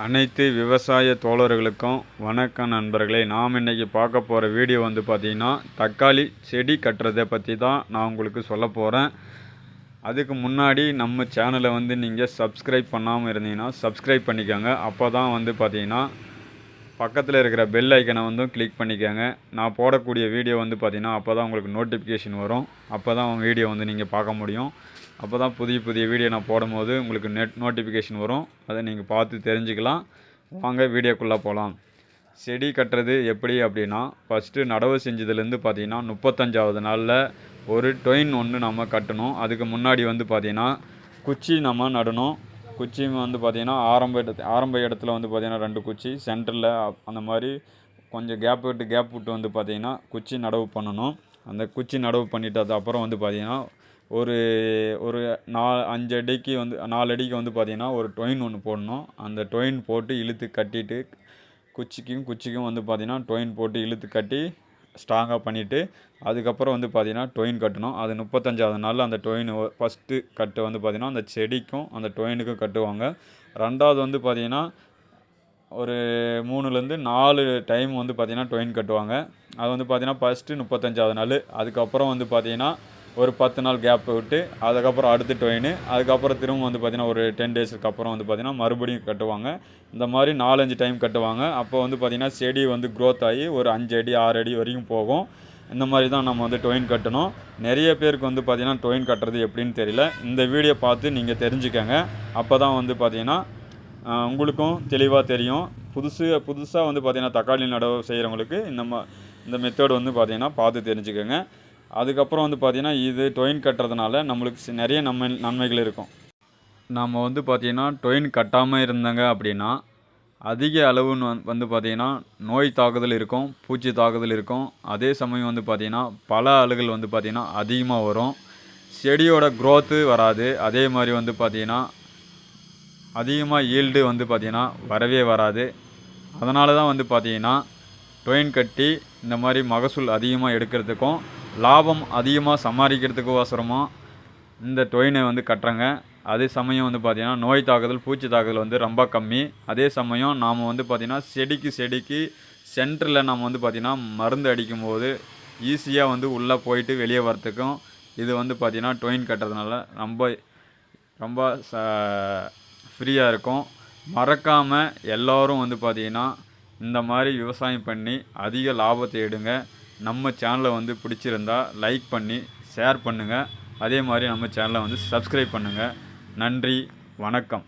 அனைத்து விவசாய தோழர்களுக்கும் வணக்கம் நண்பர்களே. நாம் இன்றைக்கி பார்க்க போகிற வீடியோ வந்து பார்த்திங்கன்னா தக்காளி செடி கட்டுறதை பற்றி தான் நான் உங்களுக்கு சொல்ல போகிறேன் அதுக்கு முன்னாடி நம்ம சேனலை வந்து நீங்கள் சப்ஸ்கிரைப் பண்ணாமல் இருந்தீங்கன்னா சப்ஸ்கிரைப் பண்ணிக்கோங்க. அப்போ தான் வந்து பார்த்திங்கன்னா பக்கத்தில் இருக்கிற பெல் ஐக்கனை வந்து கிளிக் பண்ணிக்கோங்க. நான் போடக்கூடிய வீடியோ வந்து பார்த்திங்கன்னா அப்போ தான் உங்களுக்கு நோட்டிஃபிகேஷன் வரும். அப்போ தான் வீடியோ வந்து நீங்கள் பார்க்க முடியும். அப்போ தான் புதிய புதிய வீடியோ நான் போடும்போது உங்களுக்கு நெட் நோட்டிஃபிகேஷன் வரும். அதை நீங்கள் பார்த்து தெரிஞ்சுக்கலாம். வாங்க வீடியோக்குள்ளே போகலாம் செடி கட்டுறது எப்படி அப்படின்னா ஃபஸ்ட்டு நடவு செஞ்சதுலேருந்து பார்த்தீங்கன்னா முப்பத்தஞ்சாவது நாளில் ஒரு டொயின் ஒன்று நம்ம கட்டணும். அதுக்கு முன்னாடி வந்து பார்த்தீங்கன்னா குச்சி நம்ம நடணும். குச்சி வந்து பார்த்திங்கன்னா ஆரம்ப இடத்து ஆரம்ப இடத்துல வந்து பார்த்திங்கன்னா ரெண்டு குச்சி. சென்டரில் அந்த மாதிரி கொஞ்சம் கேப் விட்டு கேப் விட்டு வந்து பார்த்தீங்கன்னா குச்சி நடவு பண்ணணும். அந்த குச்சி நடவு பண்ணிட்டு அது அப்புறம் வந்து பார்த்திங்கன்னா ஒரு ஒரு நா அஞ்சு அடிக்கு வந்து நாலு அடிக்கு வந்து பார்த்தீங்கன்னா ஒரு டொயின் ஒன்று போடணும். அந்த டொயின் போட்டு இழுத்து கட்டிட்டு குச்சிக்கும் குச்சிக்கும் வந்து பார்த்தீங்கன்னா டொயின் போட்டு இழுத்து கட்டி ஸ்ட்ராங்காக பண்ணிவிட்டு அதுக்கப்புறம் வந்து பார்த்தீங்கன்னா டொயின் கட்டணும். அது முப்பத்தஞ்சாவது நாளில் அந்த டொயின் ஃபஸ்ட்டு கட்டு வந்து பார்த்திங்கன்னா அந்த செடிக்கும் அந்த டொயினுக்கும் கட்டுவாங்க. ரெண்டாவது வந்து பார்த்திங்கன்னா ஒரு மூணுலேருந்து நாலு டைம் வந்து பார்த்திங்கன்னா டொயின் கட்டுவாங்க. அது வந்து பார்த்திங்கன்னா ஃபஸ்ட்டு முப்பத்தஞ்சாவது நாள். அதுக்கப்புறம் வந்து பார்த்தீங்கன்னா ஒரு பத்து நாள் கேப் விட்டு அதுக்கப்புறம் அடுத்து ட்ரெயின் அதுக்கப்புறம் திரும்ப வந்து பார்த்தீங்கன்னா ஒரு டென் டேஸுக்கு அப்புறம் வந்து பார்த்தீங்கன்னா மறுபடியும் கட்டுவாங்க. இந்த மாதிரி நாலஞ்சு டைம் கட்டுவாங்க. அப்போ வந்து பார்த்தீங்கன்னா செடி வந்து க்ரோத் ஆகி ஒரு அஞ்சு அடி ஆறு அடி வரைக்கும் போகும். இந்த மாதிரி தான் நம்ம வந்து டொயின் கட்டணும். நிறைய பேருக்கு வந்து பார்த்திங்கன்னா டொயின் கட்டுறது எப்படின்னு தெரியல. இந்த வீடியோ பார்த்து நீங்கள் தெரிஞ்சுக்கங்க. அப்போ தான் வந்து பார்த்திங்கன்னா உங்களுக்கும் தெளிவாக தெரியும். புதுசு புதுசாக வந்து பார்த்தீங்கன்னா தக்காளி நடவு செய்கிறவங்களுக்கு இந்த மா இந்த மெத்தேடு வந்து பார்த்தீங்கன்னா பார்த்து தெரிஞ்சுக்கோங்க. அதுக்கப்புறம் வந்து பார்த்தீங்கன்னா இது டொயின் கட்டுறதுனால நம்மளுக்கு நிறைய நன்மை நன்மைகள் இருக்கும். நம்ம வந்து பார்த்திங்கன்னா டொயின் கட்டாமல் இருந்தாங்க அப்படின்னா அதிக அளவுன்னு வந்து வந்து பார்த்தீங்கன்னா நோய் தாக்குதல் இருக்கும் பூச்சி தாக்குதல் இருக்கும். அதே சமயம் வந்து பார்த்தீங்கன்னா பல அழுகல் வந்து பார்த்தீங்கன்னா அதிகமாக வரும். செடியோட க்ரோத்து வராது. அதே மாதிரி வந்து பார்த்திங்கன்னா அதிகமாக ஈல்டு வந்து பார்த்திங்கன்னா வரவே வராது. அதனால தான் வந்து பார்த்திங்கன்னா டொயின் கட்டி இந்த மாதிரி மகசூல் அதிகமாக எடுக்கிறதுக்கும் லாபம் அதிகமாக சம்பாதிக்கிறதுக்கோசரமாக இந்த டொயினை வந்து கட்டுறாங்க. அதே சமயம் வந்து பார்த்தீங்கன்னா நோய் தாக்குதல் பூச்சி தாக்குதல் வந்து ரொம்ப கம்மி. அதே சமயம் நாம் வந்து பார்த்திங்கன்னா செடிக்கு செடிக்கு சென்டரில் நம்ம வந்து பார்த்திங்கன்னா மருந்து அடிக்கும்போது ஈஸியாக வந்து உள்ளே போயிட்டு வெளியே வரத்துக்கும் இது வந்து பார்த்திங்கன்னா டொயின் கட்டுறதுனால ரொம்ப ரொம்ப ச ஃப்ரீயாக இருக்கும். மறக்காமல் எல்லோரும் வந்து பார்த்தீங்கன்னா இந்த மாதிரி விவசாயம் பண்ணி அதிக லாபத்தை எடுங்க நம்ம சேனலை வந்து பிடிச்சிருந்தா லைக் பண்ணி ஷேர் பண்ணுங்கள் அதே மாதிரி நம்ம சேனலை வந்து சப்ஸ்கிரைப் பண்ணுங்கள் நன்றி வணக்கம்.